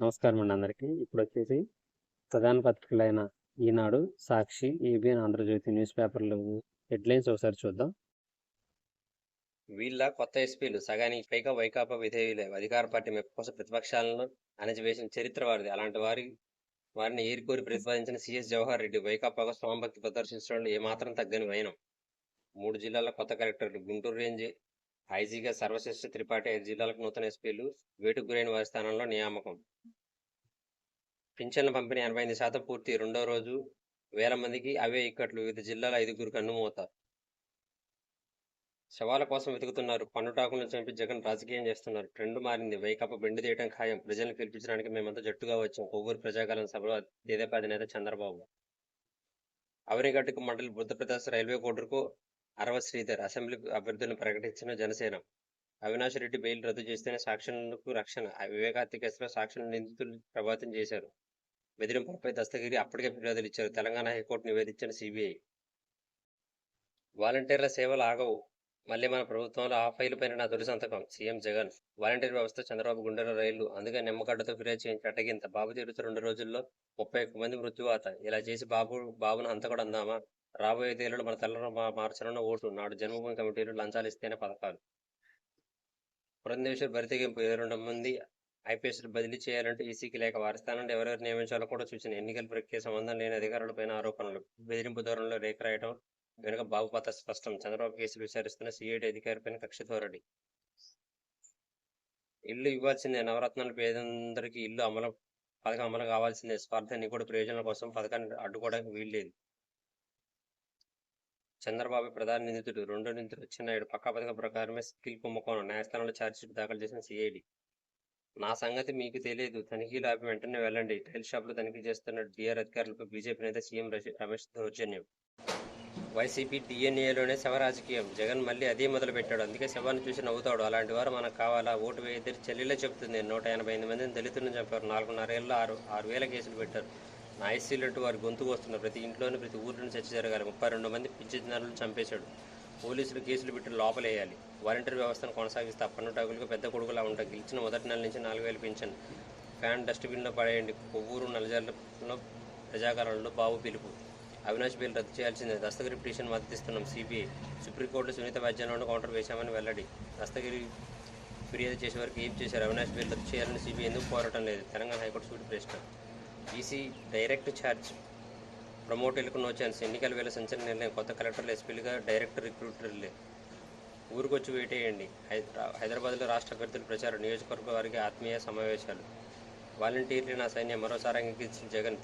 నమస్కారం అండి అందరికీ. ఇప్పుడు వచ్చేసి ప్రధాన పత్రికలైన ఈనాడు సాక్షి ఏబిఎన్ ఆంధ్రజ్యోతి న్యూస్ పేపర్లు హెడ్లైన్స్ ఒకసారి చూద్దాం. వీళ్ళ కొత్త ఎస్పీలు సగానికి పైగా వైకాపా విధేయులే. అధికార పార్టీ మెప్పు కోసం ప్రతిపక్షాలను అణచివేసిన చరిత్ర వారిది. అలాంటి వారి వారిని ఏరికోరి ప్రతిపాదించిన సిఎస్ జవహర్ రెడ్డి వైకాపాకు స్వామభక్తి ప్రదర్శించడంలో ఏమాత్రం తగ్గని వైనం. మూడు జిల్లాల కొత్త కలెక్టర్లు గుంటూరు రేంజ్ ఐజీగా సర్వశ్రేష్ఠ త్రిపాఠి ఐదు జిల్లాలకు నూతన ఎస్పీలు వేటుకు గురైన వారి స్థానంలో నియామకం. పింఛన్ల పంపిణీ ఎనభై ఎనిమిది శాతం పూర్తి రెండో రోజు వేల మందికి అవే ఇక్కట్లు వివిధ జిల్లాల ఐదుగురు కన్నుమూత శవాల కోసం వెతుకుతున్నారు. పన్నుటాకులను చంపి జగన్ రాజకీయం చేస్తున్నారు. ట్రెండ్ మారింది. వైకాపా బెండు తీయడం ఖాయం. ప్రజలను పిలిపించడానికి మేమంతా జట్టుగా వచ్చాం. కొవ్వూరు ప్రజాకాలం సభలో తెదేపా అధినేత చంద్రబాబు. అవనిగడ్డకు మండలి బుద్ధప్రదేశ్ రైల్వే కోర్టుకు అరవ శ్రీధర్ అసెంబ్లీ అభ్యర్థులను ప్రకటించిన జనసేన. అవినాష్ రెడ్డి బెయిల్ రద్దు చేస్తేనే సాక్షులకు రక్షణ. వివేకాత్య కేసులో సాక్షుల నిందితులు ప్రభావితం చేశారు. బెదిరింపులపై దస్తగిరి అప్పటికే ఫిర్యాదులు ఇచ్చారు. తెలంగాణ హైకోర్టు నివేదించిన సిబిఐ. వాలంటీర్ల సేవలు ఆగవు. మళ్ళీ మన ప్రభుత్వంలో ఆ ఫైల్ పైన నా తొలి సంతకం. సీఎం జగన్. వాలంటీర్ వ్యవస్థ చంద్రబాబు గుండెల రైళ్ళు. అందుకే నిమ్మగడ్డతో ఫిర్యాదు చేయించి అటగింత. బాబు తీరుతూ రెండు రోజుల్లో ముప్పై ఒక్క మంది మృత్యువాత. ఇలా చేసి బాబు బాబును అంత కూడా అందామా? రాబోయే తేదీలో మన తెల్ల మార్చాలన్న ఓటు. నాడు జన్మభూమి కమిటీలు లంచాలు ఇస్తేనే పథకాలు. పురంధేశ్వర్ బరితెగింపు ఇరవై రెండు మంది ఐపీఎస్లు బదిలీ చేయాలంటే ఈసీకి లేక వారి స్థానంలో ఎవరెవరు నియమించాలో కూడా సూచన. ఎన్నికల ప్రక్రియ సంబంధం లేని అధికారులపైన ఆరోపణలు. బెదిరింపు ధోరణిలో రేఖ రాయటం వెనుక బాబు స్పష్టం. చంద్రబాబు కేసులు విచారిస్తున్న సిఐడి అధికారిపైన కక్ష ధోరణి. ఇల్లు ఇవ్వాల్సిందే. నవరత్నాలు పేదందరికీ ఇల్లు అమలు పథకం అమలు కావాల్సిందే. స్వార్థాన్ని కూడా ప్రయోజనాల కోసం పథకాన్ని అడ్డుకోవడానికి వీల్లేదు. చంద్రబాబు ప్రధాన నిందితుడు రెండో నిందితుడు చిన్నాయుడు పక్కా పథకం ప్రకారమే స్కిల్ కుంభకోణం న్యాయస్థానంలో ఛార్జ్షీట్ దాఖలు చేసిన సిఐడి. నా సంగతి మీకు తెలియదు. తనిఖీలు ఆపి వెంటనే వెళ్ళండి. టైల్ షాప్లో తనిఖీ చేస్తున్న డిఆర్ అధికారులపై బీజేపీ నేత సీఎం రమేష్ దౌర్జన్యం. వైసీపీ డిఎన్ఏలోనే శవ రాజకీయం. జగన్ మళ్ళీ అదే మొదలు పెట్టాడు అందుకే శవాన్ని చూసి నవ్వుతాడు. అలాంటి వారు మనకు కావాలా? ఓటు వేయద్దరి చెల్లెలే చెబుతుంది నూట ఎనభై ఎనిమిది మందిని దళితులను చంపారు. నాలుగున్నర నాలుగున్నరేళ్ళు ఆరు ఆరు వేల కేసులు పెట్టారు. నా వారి అంటూ వారు గొంతుకు ప్రతి ఇంట్లోనూ ప్రతి ఊరిలోనూ చర్చ జరగాలి. ముప్పై రెండు మంది పింఛన్దారులను చంపేశాడు. పోలీసులు కేసులు పెట్టి లోపలేయాలి. వాలంటీర్ వ్యవస్థను కొనసాగిస్తే పన్నుటాకులకు పెద్ద కొడుకులా ఉంటా. గెలిచిన మొదటి నెల నుంచి నాలుగు వేలు పింఛన్. ఫ్యాన్ డస్ట్బిన్లో పడేయండి. కొవ్వూరు నలజర్లలో ప్రజాకాలంలో బాబు పిలుపు. అవినాష్ బిల్ రద్దు చేయాల్సిందే. దస్తగిరి పిటిషన్ మద్దతిస్తున్నాం సిబిఐ. సుప్రీంకోర్టు సునీత వ్యాజ్యంలోనూ కౌంటర్ వేశామని వెల్లడి. దస్తగిరి ఫిర్యాదు చేసే వరకు ఏం చేశారు? అవినాష్ బిల్ రద్దు చేయాలని సిబిఐ ఎందుకు పోరాటం లేదు? తెలంగాణ హైకోర్టు సూటి ప్రశ్న. ఈసీ డైరెక్ట్ ఛార్జ్ ప్రమోట్ వెళ్ళుకున్న వచ్చాను ఎన్నికల వేళ సంచలన నిర్ణయం కొత్త కలెక్టర్లు ఎస్పీలుగా డైరెక్టర్ రిక్రూటర్లే. ఊరికొచ్చి వేటేయండి హైదరాబాద్లో రాష్ట్ర అభ్యర్థుల ప్రచారం నియోజకవర్గ వారికి ఆత్మీయ సమావేశాలు. వాలంటీర్లు నా సైన్యం మరోసారి అంగీకరించిన జగన్.